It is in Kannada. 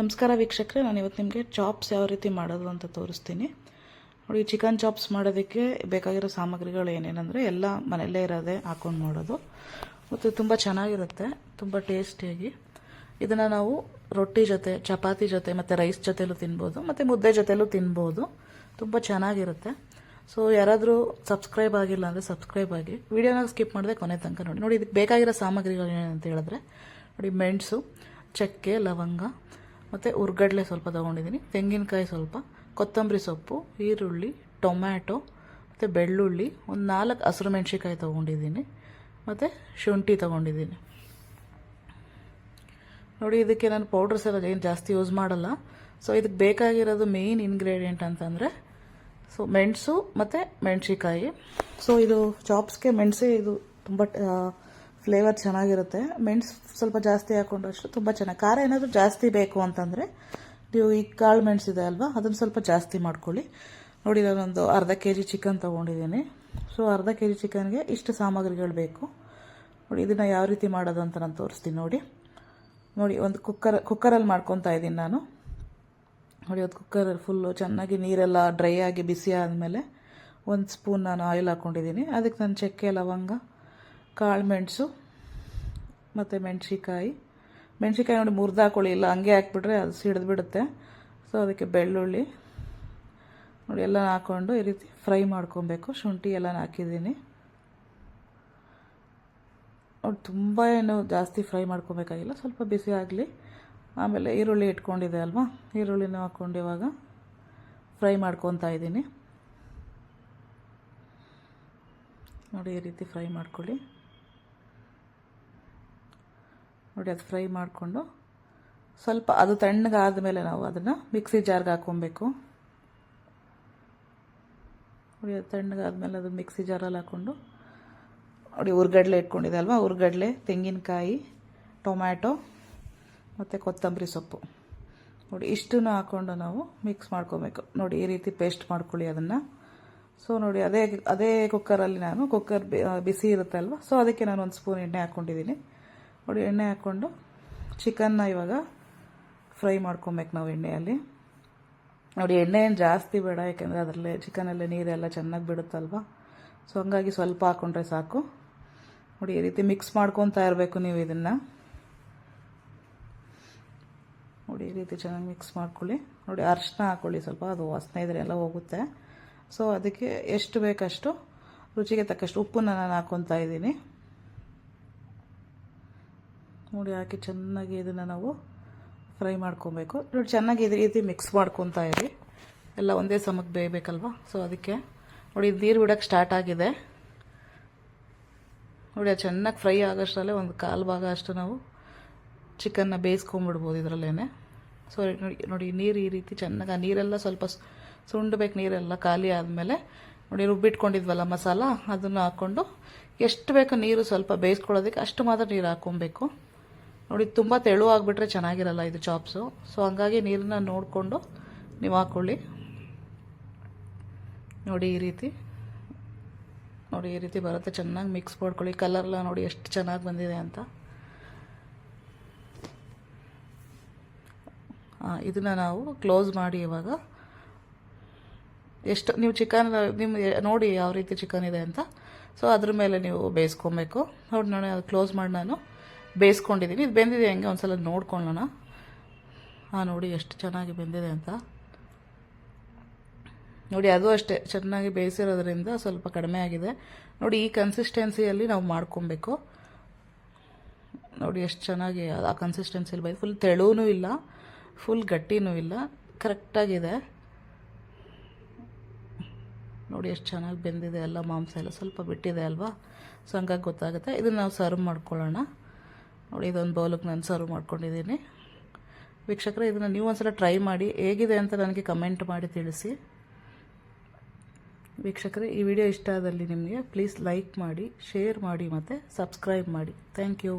ನಮಸ್ಕಾರ ವೀಕ್ಷಕರೇ, ನಾನು ಇವತ್ತು ನಿಮಗೆ ಚಾಪ್ಸ್ ಯಾವ ರೀತಿ ಮಾಡೋದು ಅಂತ ತೋರಿಸ್ತೀನಿ. ನೋಡಿ ಚಿಕನ್ ಚಾಪ್ಸ್ ಮಾಡೋದಕ್ಕೆ ಬೇಕಾಗಿರೋ ಸಾಮಗ್ರಿಗಳು ಏನೇನಂದರೆ ಎಲ್ಲ ಮನೆಯಲ್ಲೇ ಇರೋದೇ ಹಾಕೊಂಡು ಮಾಡೋದು. ಮತ್ತು ತುಂಬ ಚೆನ್ನಾಗಿರುತ್ತೆ, ತುಂಬ ಟೇಸ್ಟಿಯಾಗಿ ಇದನ್ನು ನಾವು ರೊಟ್ಟಿ ಜೊತೆ, ಚಪಾತಿ ಜೊತೆ, ಮತ್ತು ರೈಸ್ ಜೊತೆಲೂ ತಿನ್ಬೋದು, ಮತ್ತು ಮುದ್ದೆ ಜೊತೆಲೂ ತಿನ್ಬೋದು. ತುಂಬ ಚೆನ್ನಾಗಿರುತ್ತೆ. ಸೊ ಯಾರಾದರೂ ಸಬ್ಸ್ಕ್ರೈಬ್ ಆಗಿಲ್ಲ ಅಂದರೆ ಸಬ್ಸ್ಕ್ರೈಬ್ ಆಗಿ. ವಿಡಿಯೋನ ಸ್ಕಿಪ್ ಮಾಡಿದೆ ಕೊನೆ ತನಕ ನೋಡಿ. ನೋಡಿ, ಇದಕ್ಕೆ ಬೇಕಾಗಿರೋ ಸಾಮಗ್ರಿಗಳು ಏನಂತ ಹೇಳಿದ್ರೆ, ನೋಡಿ, ಮೆಣಸು, ಚಕ್ಕೆ, ಲವಂಗ ಮತ್ತು ಉರ್ಗಡ್ಲೆ ಸ್ವಲ್ಪ ತೊಗೊಂಡಿದ್ದೀನಿ. ತೆಂಗಿನಕಾಯಿ ಸ್ವಲ್ಪ, ಕೊತ್ತಂಬರಿ ಸೊಪ್ಪು, ಈರುಳ್ಳಿ, ಟೊಮ್ಯಾಟೊ, ಮತ್ತು ಬೆಳ್ಳುಳ್ಳಿ, ಒಂದು ನಾಲ್ಕು ಹಸಿರು ಮೆಣಸಿಕಾಯಿ ತೊಗೊಂಡಿದ್ದೀನಿ. ಮತ್ತು ಶುಂಠಿ ತೊಗೊಂಡಿದ್ದೀನಿ. ನೋಡಿ, ಇದಕ್ಕೆ ನಾನು ಪೌಡ್ರ್ಸ್ ಎಲ್ಲ ಏನು ಜಾಸ್ತಿ ಯೂಸ್ ಮಾಡಲ್ಲ. ಸೊ ಇದಕ್ಕೆ ಬೇಕಾಗಿರೋದು ಮೇಯ್ನ್ ಇಂಗ್ರೀಡಿಯೆಂಟ್ ಅಂತಂದರೆ ಸೊ ಮೆಣಸು ಮತ್ತು ಮೆಣಸಿಕಾಯಿ ಸೊ ಇದು ಚಾಪ್ಸ್ಗೆ ಮೆಣಸೇ ಇದು ತುಂಬ ಫ್ಲೇವರ್ ಚೆನ್ನಾಗಿರುತ್ತೆ. ಮೆಣಸು ಸ್ವಲ್ಪ ಜಾಸ್ತಿ ಹಾಕೊಂಡಷ್ಟು ತುಂಬ ಚೆನ್ನಾಗಿ ಖಾರ ಏನಾದರೂ ಜಾಸ್ತಿ ಬೇಕು ಅಂತಂದರೆ ನೀವು ಈ ಕಾಳು ಮೆಣಸಿದೆ ಅಲ್ವಾ, ಅದನ್ನು ಸ್ವಲ್ಪ ಜಾಸ್ತಿ ಮಾಡ್ಕೊಳ್ಳಿ. ನೋಡಿ ನಾನೊಂದು ಅರ್ಧ ಕೆ ಜಿ ಚಿಕನ್ ತೊಗೊಂಡಿದ್ದೀನಿ. ಸೊ ಅರ್ಧ ಕೆ ಜಿ ಚಿಕನ್ಗೆ ಇಷ್ಟು ಸಾಮಗ್ರಿಗಳು ಬೇಕು. ನೋಡಿ, ಇದನ್ನು ಯಾವ ರೀತಿ ಮಾಡೋದು ಅಂತ ನಾನು ತೋರಿಸ್ತೀನಿ ನೋಡಿ. ನೋಡಿ, ಒಂದು ಕುಕ್ಕರ್ ಕುಕ್ಕರಲ್ಲಿ ಮಾಡ್ಕೊತಾ ಇದ್ದೀನಿ ನಾನು. ನೋಡಿ ಅದು ಕುಕ್ಕರ್ ಫುಲ್ಲು ಚೆನ್ನಾಗಿ ನೀರೆಲ್ಲ ಡ್ರೈ ಆಗಿ ಬಿಸಿ ಆದಮೇಲೆ ಒಂದು ಸ್ಪೂನ್ ನಾನು ಆಯಿಲ್ ಹಾಕ್ಕೊಂಡಿದ್ದೀನಿ ಅದಕ್ಕೆ ನಾನು ಚಕ್ಕೆ, ಲವಂಗ ಕಾಳು ಮೆಣಸು, ಮತ್ತು ಮೆಣಸಿಕಾಯಿ ಮೆಣಸಿಕಾಯಿ ನೋಡಿ ಮುರಿದು ಹಾಕೊಳ್ಳಿ ಇಲ್ಲ, ಹಂಗೆ ಹಾಕ್ಬಿಟ್ರೆ ಅದು ಸಿಡಿದು ಬಿಡುತ್ತೆ ಸೊ ಅದಕ್ಕೆ ಬೆಳ್ಳುಳ್ಳಿ. ನೋಡಿ ಎಲ್ಲ ಹಾಕ್ಕೊಂಡು ಈ ರೀತಿ ಫ್ರೈ ಮಾಡ್ಕೊಬೇಕು. ಶುಂಠಿ ಎಲ್ಲ ಹಾಕಿದ್ದೀನಿ. ನೋಡಿ ತುಂಬ ಏನು ಜಾಸ್ತಿ ಫ್ರೈ ಮಾಡ್ಕೊಬೇಕಾಗಿಲ್ಲ, ಸ್ವಲ್ಪ ಬಿಸಿ ಆಗಲಿ. ಆಮೇಲೆ ಈರುಳ್ಳಿ ಇಟ್ಕೊಂಡಿದೆ ಅಲ್ವಾ? ಈರುಳ್ಳಿನೂ ಹಾಕ್ಕೊಂಡು ಇವಾಗ ಫ್ರೈ ಮಾಡ್ಕೊತಾ ಇದ್ದೀನಿ. ನೋಡಿ ಈ ರೀತಿ ಫ್ರೈ ಮಾಡ್ಕೊಳ್ಳಿ. ನೋಡಿ, ಅದು ಫ್ರೈ ಮಾಡಿಕೊಂಡು ಸ್ವಲ್ಪ ಅದು ತಣ್ಣಗಾದ ಮೇಲೆ ನಾವು ಅದನ್ನು ಮಿಕ್ಸಿ ಜಾರ್ಗೆ ಹಾಕ್ಕೊಬೇಕು. ನೋಡಿ, ಅದು ತಣ್ಣಗಾದ್ಮೇಲೆ ಅದು ಮಿಕ್ಸಿ ಜಾರಲ್ಲಿ ಹಾಕ್ಕೊಂಡು ನೋಡಿ, ಉರ್ಗಡ್ಲೆ ಇಟ್ಕೊಂಡಿದೆ ಅಲ್ವಾ? ಉರ್ಗಡ್ಲೆ, ತೆಂಗಿನಕಾಯಿ, ಟೊಮ್ಯಾಟೊ ಮತ್ತು ಕೊತ್ತಂಬರಿ ಸೊಪ್ಪು. ನೋಡಿ, ಇಷ್ಟನ್ನು ಹಾಕ್ಕೊಂಡು ನಾವು ಮಿಕ್ಸ್ ಮಾಡ್ಕೋಬೇಕು. ನೋಡಿ, ಈ ರೀತಿ ಪೇಸ್ಟ್ ಮಾಡ್ಕೊಳ್ಳಿ ಅದನ್ನು. ಸೊ ನೋಡಿ, ಅದೇ ಅದೇ ಕುಕ್ಕರಲ್ಲಿ ನಾನು ಕುಕ್ಕರ್ ಬಿಸಿ ಇರುತ್ತೆ ಅಲ್ವಾ? ಸೊ ಅದಕ್ಕೆ ನಾನು ಒಂದು ಸ್ಪೂನ್ ಎಣ್ಣೆ ಹಾಕ್ಕೊಂಡಿದ್ದೀನಿ. ನೋಡಿ, ಎಣ್ಣೆ ಹಾಕ್ಕೊಂಡು ಚಿಕನ್ನ ಇವಾಗ ಫ್ರೈ ಮಾಡ್ಕೊಬೇಕು ನಾವು ಎಣ್ಣೆಯಲ್ಲಿ. ನೋಡಿ, ಎಣ್ಣೆ ಏನು ಜಾಸ್ತಿ ಬೇಡ, ಯಾಕೆಂದರೆ ಅದರಲ್ಲೇ ಚಿಕನಲ್ಲೇ ನೀರೆಲ್ಲ ಚೆನ್ನಾಗಿ ಬಿಡುತ್ತಲ್ವ? ಸೊ ಹಂಗಾಗಿ ಸ್ವಲ್ಪ ಹಾಕ್ಕೊಂಡ್ರೆ ಸಾಕು. ನೋಡಿ, ಈ ರೀತಿ ಮಿಕ್ಸ್ ಮಾಡ್ಕೊತಾ ಇರಬೇಕು ನೀವು ಇದನ್ನು. ನೋಡಿ, ಈ ರೀತಿ ಚೆನ್ನಾಗಿ ಮಿಕ್ಸ್ ಮಾಡ್ಕೊಳ್ಳಿ. ನೋಡಿ, ಅರ್ಶಿನ ಹಾಕ್ಕೊಳ್ಳಿ ಸ್ವಲ್ಪ, ಅದು ವಾಸನೆ ಇದ್ರೆ ಎಲ್ಲ ಹೋಗುತ್ತೆ. ಸೊ ಅದಕ್ಕೆ ಎಷ್ಟು ಬೇಕಷ್ಟು ರುಚಿಗೆ ತಕ್ಕಷ್ಟು ಉಪ್ಪನ್ನು ನಾನು ಹಾಕ್ಕೊತಾ ಇದ್ದೀನಿ. ನೋಡಿ ಹಾಕಿ ಚೆನ್ನಾಗಿ ಇದನ್ನು ನಾವು ಫ್ರೈ ಮಾಡ್ಕೊಬೇಕು. ನೋಡಿ ಚೆನ್ನಾಗಿ ಇದೇ ರೀತಿ ಮಿಕ್ಸ್ ಮಾಡ್ಕೊತಾ ಇರಿ. ಎಲ್ಲ ಒಂದೇ ಸಮಕ್ಕೆ ಬೇಯಬೇಕಲ್ವ? ಸೊ ಅದಕ್ಕೆ ನೋಡಿ ನೀರು ಬಿಡೋಕ್ಕೆ ಸ್ಟಾರ್ಟ್ ಆಗಿದೆ. ನೋಡಿ, ಅದು ಚೆನ್ನಾಗಿ ಫ್ರೈ ಆಗೋಷ್ಟರಲ್ಲೇ ಒಂದು ಕಾಲು ಭಾಗ ಅಷ್ಟು ನಾವು ಚಿಕನ್ನ ಬೇಯಿಸ್ಕೊಂಬಿಡ್ಬೋದು ಇದರಲ್ಲೇ ಸೊ ನೋಡಿ ನೋಡಿ ನೀರು ಈ ರೀತಿ ಚೆನ್ನಾಗಿ, ಆ ನೀರೆಲ್ಲ ಸ್ವಲ್ಪ ಸುಂಡಬೇಕು ನೀರೆಲ್ಲ ಖಾಲಿ ಆದಮೇಲೆ ನೋಡಿ ರುಬ್ಬಿಟ್ಕೊಂಡಿದ್ವಲ್ಲ ಮಸಾಲ, ಅದನ್ನು ಹಾಕ್ಕೊಂಡು ಎಷ್ಟು ಬೇಕೋ ನೀರು ಸ್ವಲ್ಪ ಬೇಯಿಸ್ಕೊಳ್ಳೋದಕ್ಕೆ ಅಷ್ಟು ಮಾತ್ರ ನೀರು ಹಾಕ್ಕೊಬೇಕು. ನೋಡಿ, ತುಂಬ ತೆಳು ಆಗಿಬಿಟ್ರೆ ಚೆನ್ನಾಗಿರಲ್ಲ ಇದು ಚಾಪ್ಸು ಸೊ ಹಂಗಾಗಿ ನೀರನ್ನ ನೋಡಿಕೊಂಡು ನೀವು ಹಾಕ್ಕೊಳ್ಳಿ ನೋಡಿ, ಈ ರೀತಿ. ನೋಡಿ, ಈ ರೀತಿ ಬರುತ್ತೆ. ಚೆನ್ನಾಗಿ ಮಿಕ್ಸ್ ಮಾಡ್ಕೊಳ್ಳಿ. ಕಲರ್ಲ ನೋಡಿ ಎಷ್ಟು ಚೆನ್ನಾಗಿ ಬಂದಿದೆ ಅಂತ. ಇದನ್ನು ನಾವು ಕ್ಲೋಸ್ ಮಾಡಿ ಇವಾಗ. ಎಷ್ಟು, ನೀವು ಚಿಕನ್ ನಿಮ್ಮ ನೋಡಿ ಯಾವ ರೀತಿ ಚಿಕನ್ ಇದೆ ಅಂತ. ಸೊ ಅದ್ರ ಮೇಲೆ ನೀವು ಬೇಯಿಸ್ಕೊಬೇಕು. ನೋಡಿ ನೋಡಿ ಅದು ಕ್ಲೋಸ್ ಮಾಡಿ ನಾನು. ಬೇಯಿಸ್ಕೊಂಡಿದ್ದೀನಿ ಇದು ಬೆಂದಿದೆ ಹೆಂಗೆ? ಒಂದು ಸಲ ನೋಡ್ಕೊಳ್ಳೋಣ. ಹಾಂ ನೋಡಿ ಎಷ್ಟು ಚೆನ್ನಾಗಿ ಬೆಂದಿದೆ ಅಂತ. ನೋಡಿ, ಅದು ಅಷ್ಟೇ. ಚೆನ್ನಾಗಿ ಬೇಯಿಸಿರೋದ್ರಿಂದ ಸ್ವಲ್ಪ ಕಡಿಮೆ ಆಗಿದೆ. ನೋಡಿ, ಈ ಕನ್ಸಿಸ್ಟೆನ್ಸಿಯಲ್ಲಿ ನಾವು ಮಾಡ್ಕೊಬೇಕು. ನೋಡಿ, ಎಷ್ಟು ಚೆನ್ನಾಗಿ ಆ ಕನ್ಸಿಸ್ಟೆನ್ಸಿಯಲ್ಲಿ ಬೈ ಫುಲ್ ತೆಳುವೂ ಇಲ್ಲ. ಫುಲ್ ಗಟ್ಟಿನೂ ಇಲ್ಲ. ಕರೆಕ್ಟಾಗಿದೆ. ನೋಡಿ, ಎಷ್ಟು ಚೆನ್ನಾಗಿ ಬೆಂದಿದೆ. ಎಲ್ಲ ಮಾಂಸ ಎಲ್ಲ ಸ್ವಲ್ಪ ಬಿಟ್ಟಿದೆ ಅಲ್ವಾ? ಸೊ, ಹಂಗಾಗಿ ಗೊತ್ತಾಗುತ್ತೆ. ಇದನ್ನು ನಾವು ಸರ್ವ್ ಮಾಡ್ಕೊಳ್ಳೋಣ. ನೋಡಿ, ಇದೊಂದು ಬೌಲಕ್ಕೆ ನಾನು ಸರ್ವ್ ಮಾಡ್ಕೊಂಡಿದ್ದೀನಿ. ವೀಕ್ಷಕರೇ, ಇದನ್ನು ನೀವು ಒಂದ್ಸಲ ಟ್ರೈ ಮಾಡಿ, ಹೇಗಿದೆ ಅಂತ ನನಗೆ ಕಮೆಂಟ್ ಮಾಡಿ ತಿಳಿಸಿ. ವೀಕ್ಷಕರೇ, ಈ ವಿಡಿಯೋ ಇಷ್ಟ ಆದಲ್ಲಿ ನಿಮಗೆ ಪ್ಲೀಸ್ ಲೈಕ್ ಮಾಡಿ ಶೇರ್ ಮಾಡಿ ಮತ್ತು ಸಬ್ಸ್ಕ್ರೈಬ್ ಮಾಡಿ. Thank you